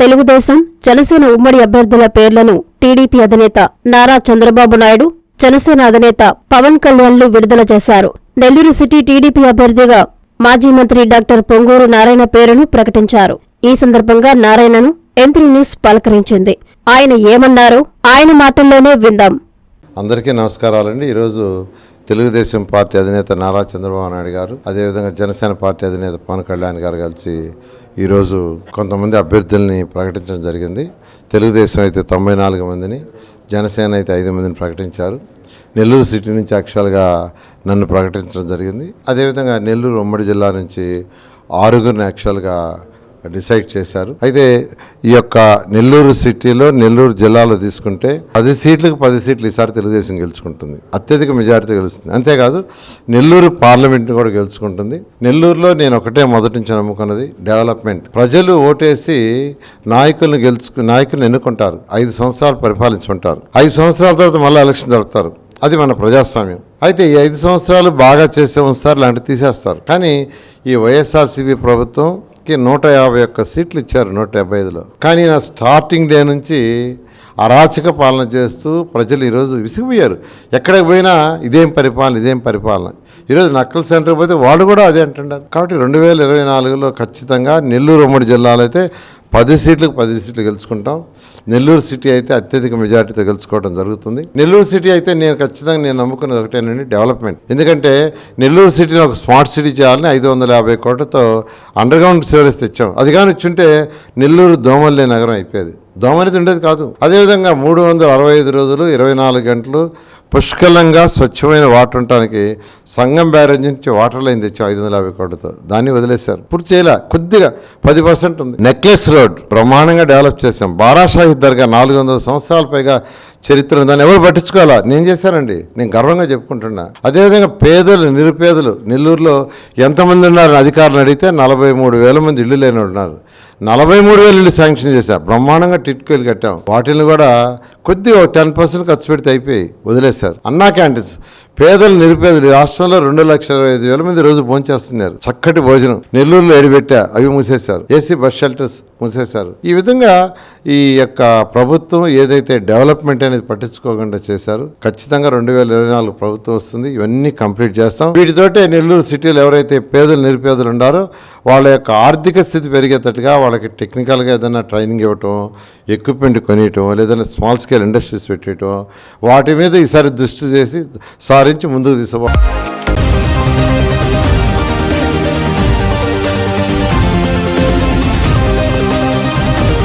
తెలుగుదేశం జనసేన ఉమ్మడి అభ్యర్థుల పేర్లను టీడీపీ అధినేత నారా చంద్రబాబు నాయుడు జనసేన అధినేత పవన్ కళ్యాణ్లు విడుదల చేశారు. నెల్లూరు సిటీ టీడీపీ అభ్యర్థిగా మాజీ మంత్రి డాక్టర్ పొంగూరు నారాయణ పేరును ప్రకటించారు. ఈ సందర్భంగా నారాయణను ఎంత్రీ న్యూస్ పలకరించింది. ఆయన ఏమన్నారో? ఆయన మాటల్లోనే విందాం. అందరికీ నమస్కారాలండి. ఈరోజు తెలుగుదేశం పార్టీ అధినేత నారా చంద్రబాబు నాయుడు గారు అదేవిధంగా జనసేన పార్టీ అధినేత పవన్ కళ్యాణ్ గారు కలిసి ఈరోజు కొంతమంది అభ్యర్థుల్ని ప్రకటించడం జరిగింది. తెలుగుదేశం అయితే తొంభై నాలుగు మందిని జనసేన అయితే ఐదు మందిని ప్రకటించారు. నెల్లూరు సిటీ నుంచి యాక్చువల్గా నన్ను ప్రకటించడం జరిగింది. అదేవిధంగా నెల్లూరు ఉమ్మడి జిల్లా నుంచి ఆరుగురిని యాక్చువల్గా డిసైడ్ చేశారు. అయితే ఈ యొక్క నెల్లూరు సిటీలో నెల్లూరు జిల్లాలో తీసుకుంటే పది సీట్లకు పది సీట్లు ఈసారి తెలుగుదేశం గెలుచుకుంటుంది. అత్యధిక మెజారిటీ గెలుస్తుంది. అంతేకాదు నెల్లూరు పార్లమెంట్ని కూడా గెలుచుకుంటుంది. నెల్లూరులో నేను ఒకటే మొదటి నుంచి నమ్ముకున్నది డెవలప్మెంట్. ప్రజలు ఓటేసి నాయకులను గెలుచుకు నాయకులను ఎన్నుకుంటారు. ఐదు సంవత్సరాలు పరిపాలించుకుంటారు. ఐదు సంవత్సరాల తర్వాత మళ్ళీ ఎలక్షన్ జరుపుతారు. అది మన ప్రజాస్వామ్యం. అయితే ఈ ఐదు సంవత్సరాలు బాగా చేసే ఉంచుతారు లాంటివి తీసేస్తారు. కానీ ఈ వైఎస్ఆర్సీపీ కి నూట యాభై ఒక్క సీట్లు ఇచ్చారు నూట డెబ్బై ఐదులో. కానీ నా స్టార్టింగ్ డే నుంచి అరాచక పాలన చేస్తూ ప్రజలు ఈరోజు విసిగిపోయారు. ఎక్కడికి పోయినా ఇదేం పరిపాలన ఇదేం పరిపాలన. ఈరోజు నక్కల్ సెంటర్ పోతే వాళ్ళు కూడా అదే అంటున్నారు. కాబట్టి రెండు వేల ఇరవై నాలుగులో ఖచ్చితంగా నెల్లూరు ఉమ్మడి జిల్లాలో అయితే పది సీట్లకు పది సీట్లు గెలుచుకుంటాం. నెల్లూరు సిటీ అయితే అత్యధిక మెజార్టీతో గెలుచుకోవడం జరుగుతుంది. నెల్లూరు సిటీ అయితే నేను ఖచ్చితంగా నేను నమ్ముకున్నది ఒకటేనండి డెవలప్మెంట్. ఎందుకంటే నెల్లూరు సిటీని ఒక స్మార్ట్ సిటీ చేయాలని ఐదు వందల యాభై కోట్లతో అండర్ గ్రౌండ్ సివరేజ్ తెచ్చాం. అది కానీ ఇచ్చుంటే నెల్లూరు దోమల్లే నగరం అయిపోయేది. దోమ ఉండేది కాదు. అదేవిధంగా మూడు వందల అరవై ఐదు రోజులు ఇరవై నాలుగు గంటలు పుష్కలంగా స్వచ్ఛమైన వాటర్ ఉండటానికి సంఘం బ్యారేజ్ నుంచి వాటర్ లైన్ తెచ్చాం ఐదు వందల యాభై కోట్లతో దాన్ని వదిలేశారు. పూర్తి చేయలే. కొద్దిగా పది పర్సెంట్ ఉంది. నెక్లెస్ రోడ్ బ్రహ్మాండంగా డెవలప్ చేశాం. బారాషాహి దర్గా నాలుగు వందల సంవత్సరాల పైగా చరిత్ర దాన్ని ఎవరు పట్టించుకోవాలా? నేను చేశానండి. నేను గర్వంగా చెప్పుకుంటున్నా. అదేవిధంగా పేదలు నిరుపేదలు నెల్లూరులో ఎంతమంది ఉన్నారు అధికారులు అడిగితే నలభై మూడు వేల మంది ఇళ్ళు లేని ఉన్నారు. నలభై మూడు వేలు ఇల్లు శాంక్షన్ చేశాం. బ్రహ్మాండంగా టిట్కోలు కట్టాం. వాటిని కూడా కొద్దిగా టెన్ పర్సెంట్ ఖర్చు పెడితే అయిపోయి వదిలేశారు. అన్నా క్యాంటీన్స్. పేదలు నిరుపేదలు రాష్ట్రంలో రెండు లక్షల ఇరవై ఐదు వేల మంది రోజు భోంచేస్తున్నారు చక్కటి భోజనం. నెల్లూరులో ఎడిపెట్టా అవి మూసేశారు. ఏసీ బస్ షెల్టర్స్ మూసేశారు. ఈ విధంగా ఈ యొక్క ప్రభుత్వం ఏదైతే డెవలప్మెంట్ అనేది పట్టించుకోకుండా చేశారు ఖచ్చితంగా రెండు వేల ఇరవై నాలుగు ప్రభుత్వం వస్తుంది. ఇవన్నీ కంప్లీట్ చేస్తాం. వీటితోటే నెల్లూరు సిటీలో ఎవరైతే పేదలు నిరుపేదలు ఉండారో వాళ్ళ యొక్క ఆర్థిక స్థితి పెరిగేటట్టుగా వాళ్ళకి టెక్నికల్గా ఏదైనా ట్రైనింగ్ ఇవ్వటం ఎక్విప్మెంట్ కొనియటం లేదన్నా స్మాల్ స్కేల్ ఇండస్ట్రీస్ పెట్టేయటం వాటి మీద ఈసారి దృష్టి చేసి సారించి ముందుకు తీసుకోవాలి